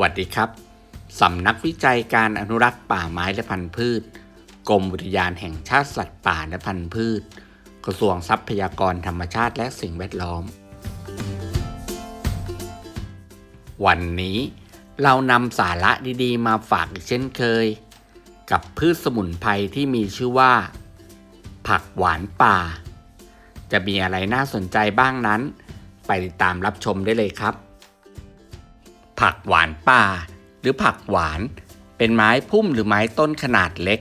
วัสดีครับ สำนักวิจัยการอนุรักษ์ป่าไม้และพันธุ์พืช กรมอุทยานแห่งชาติสัตว์ป่าและพันธุ์พืช กระทรวงทรัพยากรธรรมชาติและสิ่งแวดล้อม วันนี้เรานำสาระดีๆ มาฝากอีกเช่นเคย กับพืชสมุนไพรที่มีชื่อว่า ผักหวานป่า จะมีอะไรน่าสนใจบ้างนั้น ไปติดตามรับชมได้เลยครับ ผักหวานป่า หรือผักหวาน เป็นไม้พุ่มหรือไม้ต้นขนาดเล็ก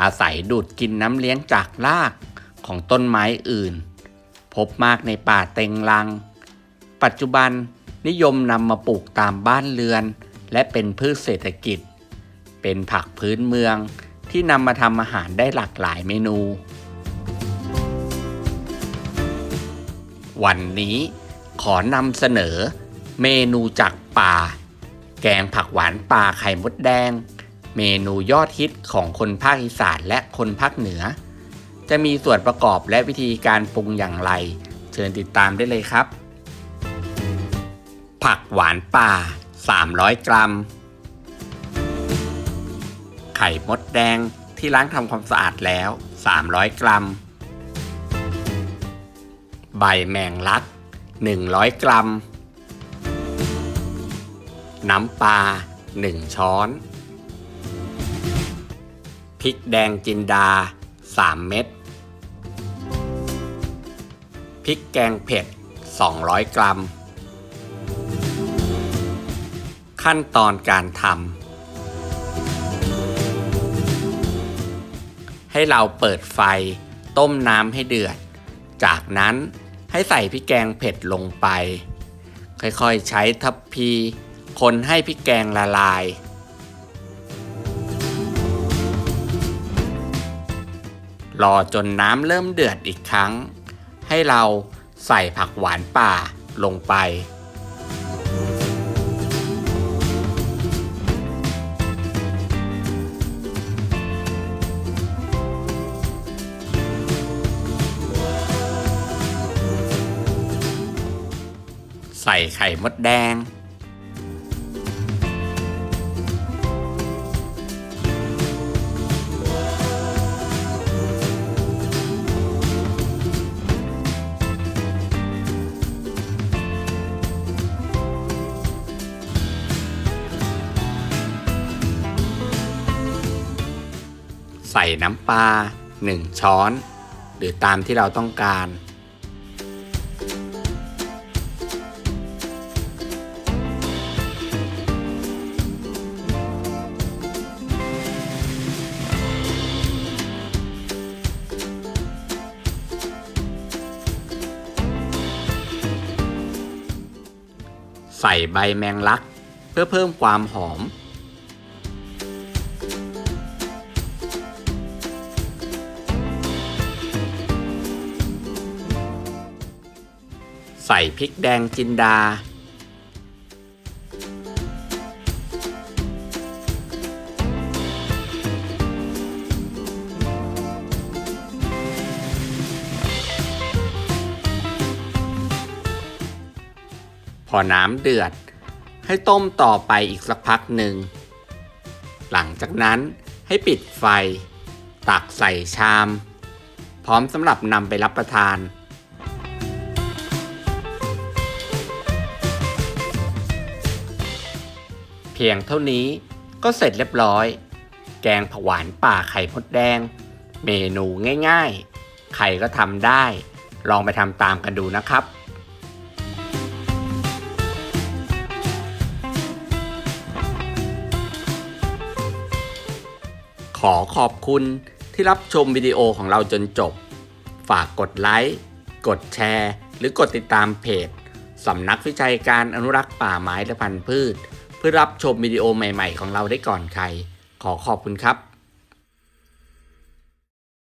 อาศัยดูดกินน้ำเลี้ยงจากรากของต้นไม้อื่น พบมากในป่าเต็งรัง ปัจจุบันนิยมนำมาปลูกตามบ้านเรือน และเป็นพืชเศรษฐกิจ เป็นผักพื้นเมืองที่นำมาทำอาหารได้หลากหลายเมนู วันนี้ขอนำเสนอ เมนูจากป่า แกงผักหวานป่าไข่มดแดง เมนูยอดฮิตของคนภาคอีสานและคนภาคเหนือ จะมีส่วนประกอบและวิธีการปรุงอย่างไร เชิญติดตามได้เลยครับ ผักหวานป่า 300 กรัม ไข่มดแดงที่ล้างทำความสะอาดแล้ว 300 กรัม ใบแมงลัก 100 กรัม น้ำปลา 1 ช้อน พริกแดงจินดา 3 เม็ด พริกแกงเผ็ด 200 กรัม ขั้นตอนการทำ ให้เราเปิดไฟต้มน้ำให้เดือด จากนั้นให้ใส่พริกแกงเผ็ดลงไป ค่อยๆใช้ทัพพี คนให้พริกแกงละลาย รอจนน้ำเริ่มเดือดอีกครั้ง ให้เราใส่ผักหวานป่าลงไป ใส่ไข่มดแดง ส่น้ำปลา 1 ช้อน หรือตามที่เราต้องการ ใส่ใบแมงลัก เพื่อเพิ่มความหอม ใส่พริกแดงจินดา พอน้ำเดือด ให้ต้มต่อไปอีกสักพักหนึ่ง หลังจากนั้นให้ปิดไฟ ตักใส่ชาม พร้อมสำหรับนำไปรับประทาน พียงเท่านี้ก็เสร็จเรียบร้อย แกงผักหวานป่าไข่มดแดง เมนูง่ายๆ ใครก็ทำได้ ลองไปทำตามกันดูนะครับขอขอบคุณที่รับชมวิดีโอของเราจนจบ ฝากกดไลค์ กดแชร์ หรือกดติดตามเพจ สำนักวิจัยการอนุรักษ์ป่าไม้และพันธุ์พืช เพื่อรับชมวิดีโอใหม่ ๆ ของเราได้ก่อนใคร ขอขอบคุณครับ